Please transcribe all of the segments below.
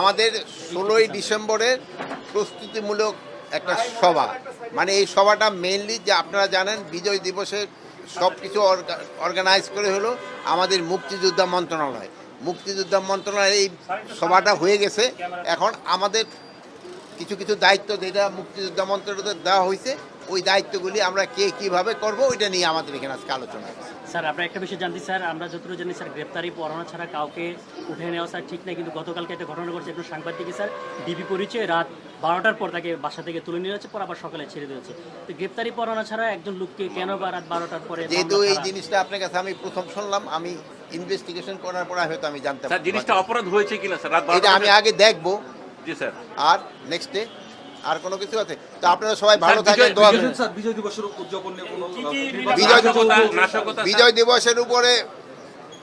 আমাদের ষোলোই ডিসেম্বরের প্রস্তুতিমূলক একটা সভা। মানে এই সভাটা মেনলি যে আপনারা জানেন, বিজয় দিবসে সব কিছু অর্গানাইজ করে হলো আমাদের মুক্তিযোদ্ধা মন্ত্রণালয়। মুক্তিযোদ্ধা মন্ত্রণালয় এই সভাটা হয়ে গেছে। এখন আমাদের কিছু কিছু দায়িত্ব যেটা মুক্তিযোদ্ধা মন্ত্রণালয় দেওয়া হয়েছে, ওই দায়িত্বগুলি আমরা কে কীভাবে করব, ওইটা নিয়ে আমাদের এখানে আজকে আলোচনা স্যার আমরা একটা বিষয় জানতে স্যার আমরা যতটুকু জানি স্যার গ্রেপ্তারি পরোয়ানা ছাড়া কাউকে উঠে নেওয়া স্যার ঠিক নাই কিন্তু গতকালকে একটা ঘটনা ঘটছে একটু সাংবাদিক স্যার ডিবি পরিচয় রাত বারোটার পর তাকে বাসা থেকে তুলে নিয়ে পর আবার সকালে ছেড়ে দিয়েছে তো গ্রেপ্তারি পরোয়ানা ছাড়া একজন লোককে কেন বা রাত বারোটার পরে যেহেতু এই জিনিসটা আপনার কাছে আমি প্রথম শুনলাম আমি ইনভেস্টিগেশন করার পরে হয়তো আমি জানতাম স্যার জিনিসটা অপরাধ হয়েছে কিনা স্যার? রাত এটা আমি আগে দেখব। জি স্যার। আর নেক্সট ডে আর কোনো কিছু আছে? তো আপনারা সবাই ভালো থাকেন বিজয়- দোয়া। স্যার বিজয় দিবসের উদযাপন নিয়ে কোনো বিজয় দিবসের উপরে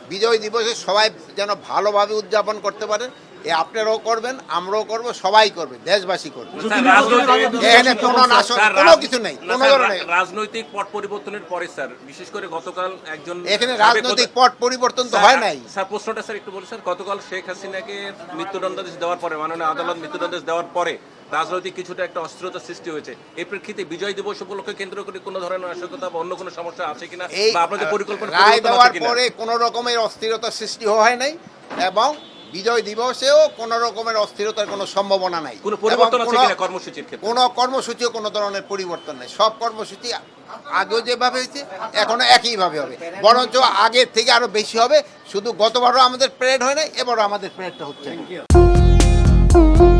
বিজয় দিবসে সবাই যেন ভালোভাবে উদযাপন করতে পারেন এ আপনারাও করবেন আমরাও করব সবাই করবে দেশবাসী করবে। রাজনৈতিক- এখানে কোনো নাশক কোনো কিছু নেই কোনো ধরনের রাজনৈতিক পট পরিবর্তনের পরে স্যার বিশেষ করে গতকাল একজন এখানে রাজনৈতিক পট পরিবর্তন তো হয় নাই। স্যার প্রশ্নটা স্যার একটু বলি স্যার গতকাল শেখ হাসিনাকে মৃত্যুদণ্ডাদেশ দেওয়ার পরে মাননীয় আদালত মৃত্যুদণ্ডাদেশ দেওয়ার পরে রাজনৈতিক কিছুটা একটা অস্থিরতা সৃষ্টি হয়েছে। এই প্রেক্ষিতে বিজয় দিবস উপলক্ষে কেন্দ্র করে কোনো ধরনের নাশকতা বা অন্য কোনো সমস্যা আছে কিনা বা আপনাদের পরিকল্পনা রায় দেওয়ার পরে কোনো রকমের অস্থিরতা সৃষ্টি হয় নাই এবং বিজয় দিবসেও কোনো রকমের অস্থিরতার কোনো সম্ভাবনা নাই। কোনো পরিবর্তন আছে কিনা কর্মসূচির ক্ষেত্রে? কোনো কর্মসূচিও কোনো ধরনের পরিবর্তন নাই। সব কর্মসূচি আগেও যেভাবে হয়েছে এখনও একইভাবে হবে। বরঞ্চ আগের থেকে আরও বেশি হবে। শুধু গতবারও আমাদের প্যারেড হয় নাই এবারও আমাদের প্যারেডটা হচ্ছে। না।